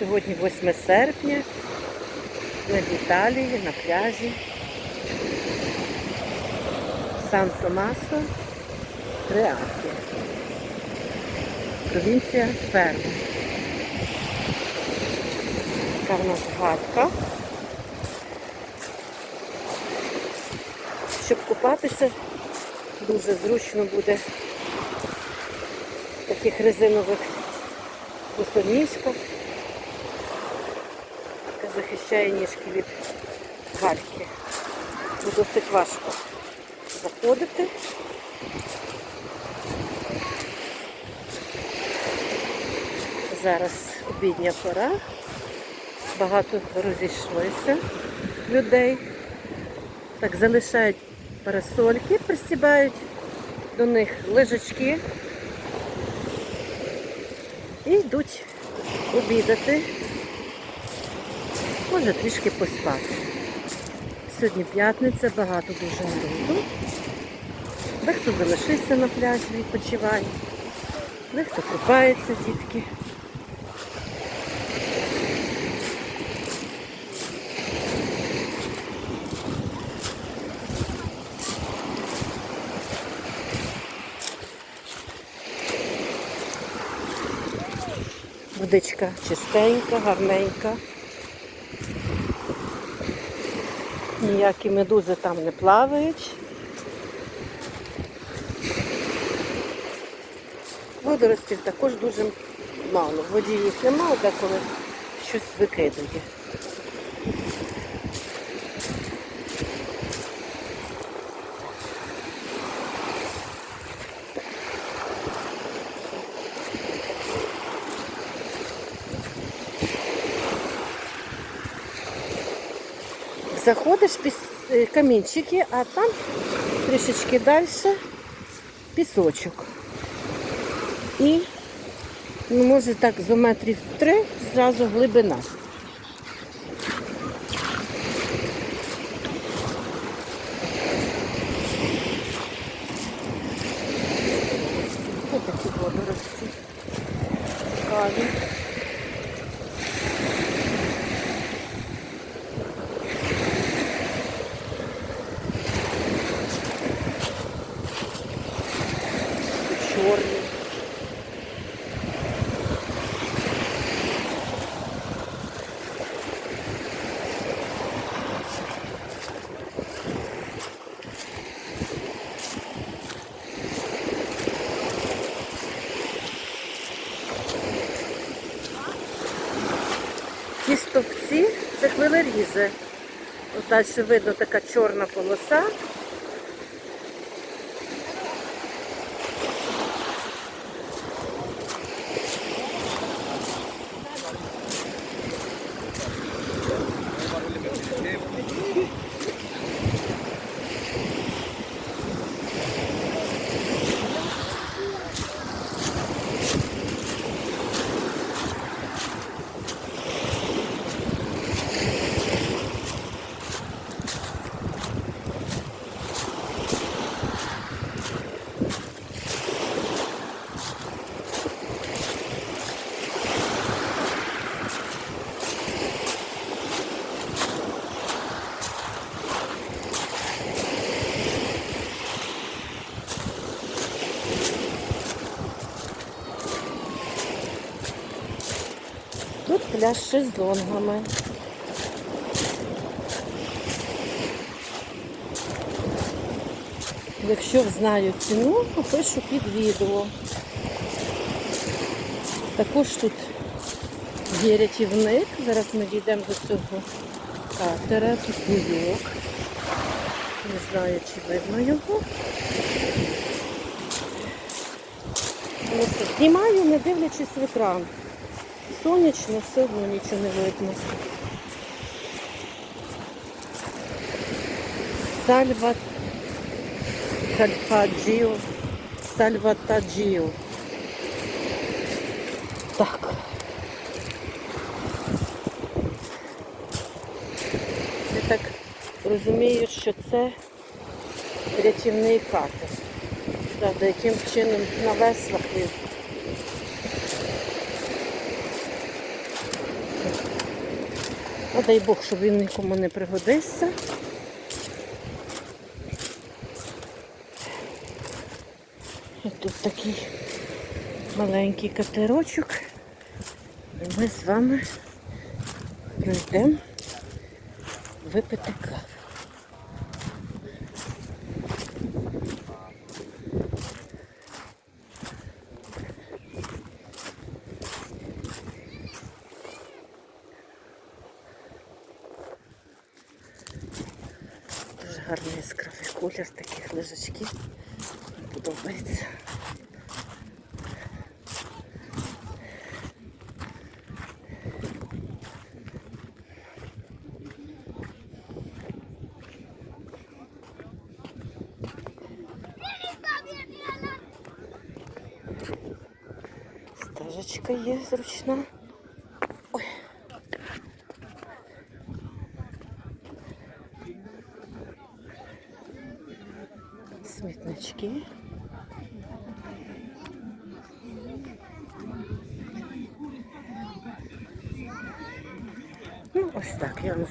Сьогодні 8 серпня. Ми в Італії на пляжі. Сан-Томасо, Триаки. Провінція Фермо. Така в нас гадка. Щоб купатися, дуже зручно буде в таких резинових босоніжках, захищає ніжки від гальки. Бо досить важко заходити. Зараз обідня пора. Багато розійшлося людей. Так залишають парасольки, пристібають до них лежачки і йдуть обідати. Може трішки поспати. Сьогодні п'ятниця, багато дуже народу. Дехто залишився на пляжі, відпочиває, дехто купається дітки. Водичка чистенька, гарненька. Ніякі медузи там не плавають. Водоростів також дуже мало. Водій їх немає, деколи щось викидає. Заходиш піс... е, камінчики, а там трішечки далі пісочок. І, ну, може так, за метрів три зразу глибина. Ось такі водорості. Цікаві. Чорні. Ті стовпці це хвилерізи. Далі видно така чорна полоса. Тут пляж з шезлонгами. Якщо знаю ціну, напишу під відео. Також тут є рятівник. Зараз ми дійдемо до цього катера, тут буйок. Не знаю, чи видно його. Знімаю, не дивлячись в екран. Сонячно, все одно нічого не видно. Сальва Сальфаджіо. Сальватаджіо. Так. Я так розумію, що це рятівний катер. Правда, яким чином на веслах він А дай Бог, щоб він нікому не пригодився. І тут такий маленький катерочок. І ми з вами пройдемо випити каву. гарний яскравий колір таких лежачків. Мені Подобається. Стежечка є зручна. Ось так, я вам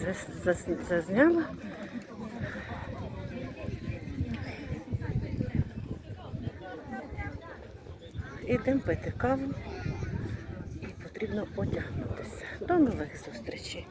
зазняла. Ідемо пити каву і потрібно одягнутися. До нових зустрічей.